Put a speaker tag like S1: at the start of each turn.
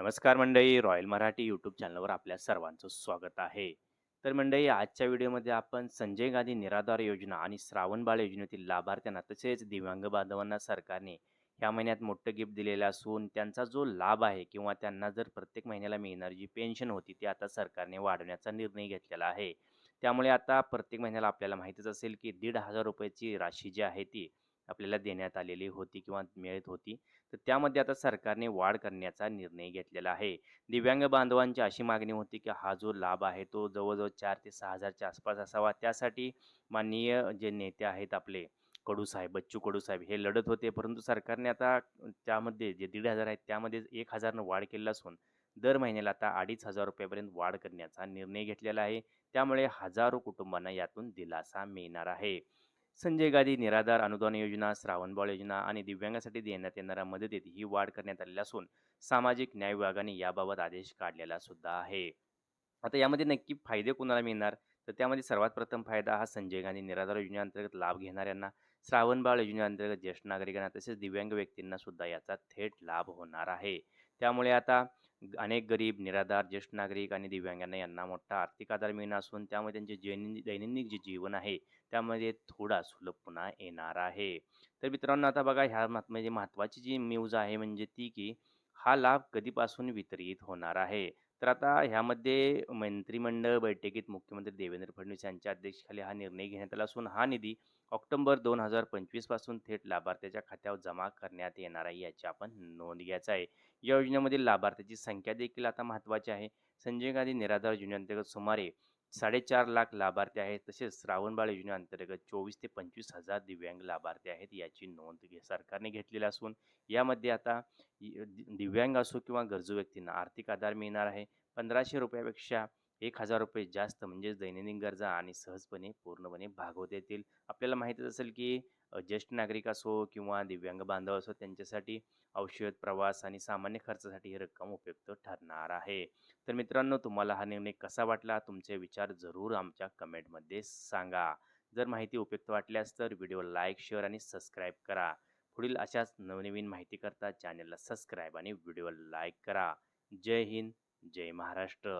S1: नमस्कार मंडळी. Royal Marathi YouTube चॅनलवर आपल्या सर्वांचं स्वागत आहे. तर मंडळी आजच्या व्हिडिओमध्ये आपण संजय गांधी निराधार योजना आणि श्रावणबाळ योजनेतील लाभार्थ्यांना तसेच दिव्यांग बांधवांना सरकारने ह्या महिन्यात मोठं गिफ्ट दिलेलं असून त्यांचा जो लाभ आहे किंवा त्यांना जर प्रत्येक महिन्याला मिळणारी जी पेन्शन होती ती आता सरकारने वाढवण्याचा निर्णय घेतलेला आहे. त्यामुळे आता प्रत्येक महिन्याला आपल्याला माहितीच असेल की दीड हजार रुपयाची राशी जी आहे ती आपल्याला देण्यात आलेली होती किंवा मिळत होती. तर त्यामध्ये आता सरकारने वाढ करण्याचा निर्णय घेतलेला आहे. दिव्यांग बांधवांची अशी मागणी होती की हा जो लाभ आहे तो जवळजवळ चार ते सहा हजारच्या आसपास असावा. त्यासाठी माननीय जे नेते आहेत आपले कडू साहेब बच्चू कडू साहेब हे लढत होते. परंतु सरकारने आता त्यामध्ये जे दीड हजार आहेत त्यामध्ये एक हजारनं वाढ केलेला असून दर महिन्याला आता अडीच हजार रुपयापर्यंत वाढ करण्याचा निर्णय घेतलेला आहे. त्यामुळे हजारो कुटुंबांना यातून दिलासा मिळणार आहे. संजय गांधी निराधार अनुदान योजना श्रावणबाळ योजना आणि दिव्यांगासाठी देण्यात येणाऱ्या मदतीत ही वाढ करण्यात आलेली असून सामाजिक न्याय विभागाने याबाबत आदेश काढलेला सुद्धा आहे. आता यामध्ये नक्की फायदे कोणाला मिळणार? तर त्यामध्ये सर्वात प्रथम फायदा हा संजय गांधी निराधार योजनेअंतर्गत लाभ घेणाऱ्यांना श्रावणबाळ योजनेअंतर्गत ज्येष्ठ नागरिकांना तसेच दिव्यांग व्यक्तींना सुद्धा याचा थेट लाभ होणार आहे. त्यामुळे आता अनेक गरीब निराधार ज्येष्ठ नागरिक आणि दिव्यांगांना यांना मोठा आर्थिक आधार मिळणार असून त्यामुळे त्यांचे दैनंदिन दैनंदिन जे जीवन आहे त्यामध्ये थोडा सुलभ पुन्हा येणार आहे. तर मित्रांनो आता बघा ह्या म्हणजे महत्त्वाची जी न्यूज आहे म्हणजे ती की हा लाभ कधीपासून वितरित होणार आहे? तर आता ह्यामध्ये मंत्रिमंडळ बैठकीत मुख्यमंत्री देवेंद्र फडणवीस यांच्या अध्यक्षतेखाली हा निर्णय घेण्यात आला असून हा निधी ऑक्टोबर दोन हजार पंचवीसपासून थेट लाभार्थ्याच्या खात्यावर जमा करण्यात येणार आहे याची आपण नोंद घ्यायचा आहे. या योजनेमधील लाभार्थ्याची संख्या देखील आता महत्त्वाची आहे. संजय गांधी निराधार योजनेअंतर्गत सुमारे साडेचार लाख लाभार्थी आहेत तसेच श्रावणबाळ योजनेअंतर्गत चोवीस ते पंचवीस हजार दिव्यांग लाभार्थी आहेत याची नोंद घे सरकारने घेतलेली असून यामध्ये आता दिव्यांग असो किंवा गरजू व्यक्तींना आर्थिक आधार मिळणार आहे. पंधराशे रुपयापेक्षा एक हजार रुपये जास्त म्हणजेच दैनंदिन गरजा आणि सहजपणे पूर्णपणे भागवता येतील. आपल्याला माहीतच असेल की ज्येष्ठ नागरिक असो किंवा दिव्यांग बांधव असो त्यांच्यासाठी औषध प्रवास आणि सामान्य खर्चासाठी ही रक्कम उपयुक्त ठरणार आहे. तर मित्रांनो तुम्हाला हा निर्णय कसा वाटला? तुमचे विचार जरूर आमच्या कमेंटमध्ये सांगा. जर माहिती उपयुक्त वाटल्यास तर व्हिडिओ लाईक शेअर आणि सबस्क्राईब करा. पुढील अशाच नवनवीन माहिती करता चॅनलला सबस्क्राईब आणि व्हिडिओ लाईक करा. जय हिंद जय महाराष्ट्र.